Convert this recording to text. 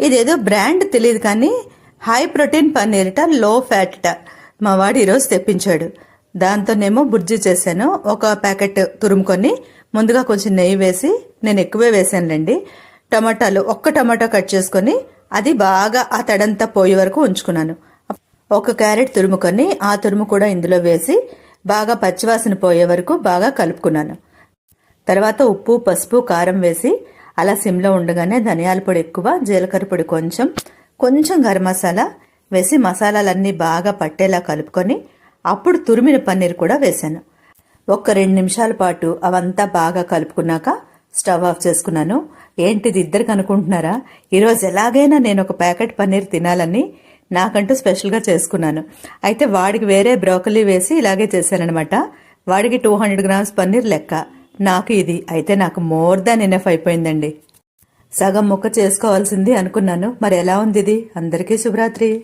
ఇదేదో బ్రాండ్ తెలియదు కానీ హై ప్రోటీన్ పన్నీర్ట లో ఫ్యాట్ట మా వాడు ఈరోజు తెప్పించాడు. దాంతోనేమో బుర్జీ చేశాను. ఒక ప్యాకెట్ తురుముకొని ముందుగా కొంచెం నెయ్యి వేసి నేను ఎక్కువే వేసానులేండి టమాటాలు ఒక్క టమాటా కట్ చేసుకొని అది బాగా ఆ తడంతా పోయే వరకు ఉంచుకున్నాను. ఒక క్యారెట్ తురుముకొని ఆ తురుము కూడా ఇందులో వేసి బాగా పచ్చివాసన పోయే వరకు బాగా కలుపుకున్నాను. తర్వాత ఉప్పు పసుపు కారం వేసి అలా సిమ్లో ఉండగానే ధనియాల పొడి ఎక్కువ జీలకర్ర పొడి కొంచెం కొంచెం గరం మసాలా వేసి మసాలాలన్నీ బాగా పట్టేలా కలుపుకొని అప్పుడు తురిమిన పన్నీర్ కూడా వేశాను. ఒక్క రెండు నిమిషాల పాటు అవంతా బాగా కలుపుకున్నాక స్టవ్ ఆఫ్ చేసుకున్నాను. ఏంటిది ఇద్దరికి అనుకుంటున్నారా? ఈరోజు ఎలాగైనా నేను ఒక ప్యాకెట్ పన్నీర్ తినాలని నాకంటూ స్పెషల్గా చేసుకున్నాను. అయితే వాడికి వేరే బ్రోకలీ వేసి ఇలాగే చేశానఅనమాట వాడికి టూ హండ్రెడ్ గ్రామ్స్ పన్నీర్ లెక్క. నాకు ఇది. అయితే నాకు మోర్ దాన్ ఎనఫ్ అయిపోయిందండి. సగం ముక్క చేసుకోవాల్సింది అనుకున్నాను. మరి ఎలా ఉంది ఇది? అందరికీ శుభరాత్రి.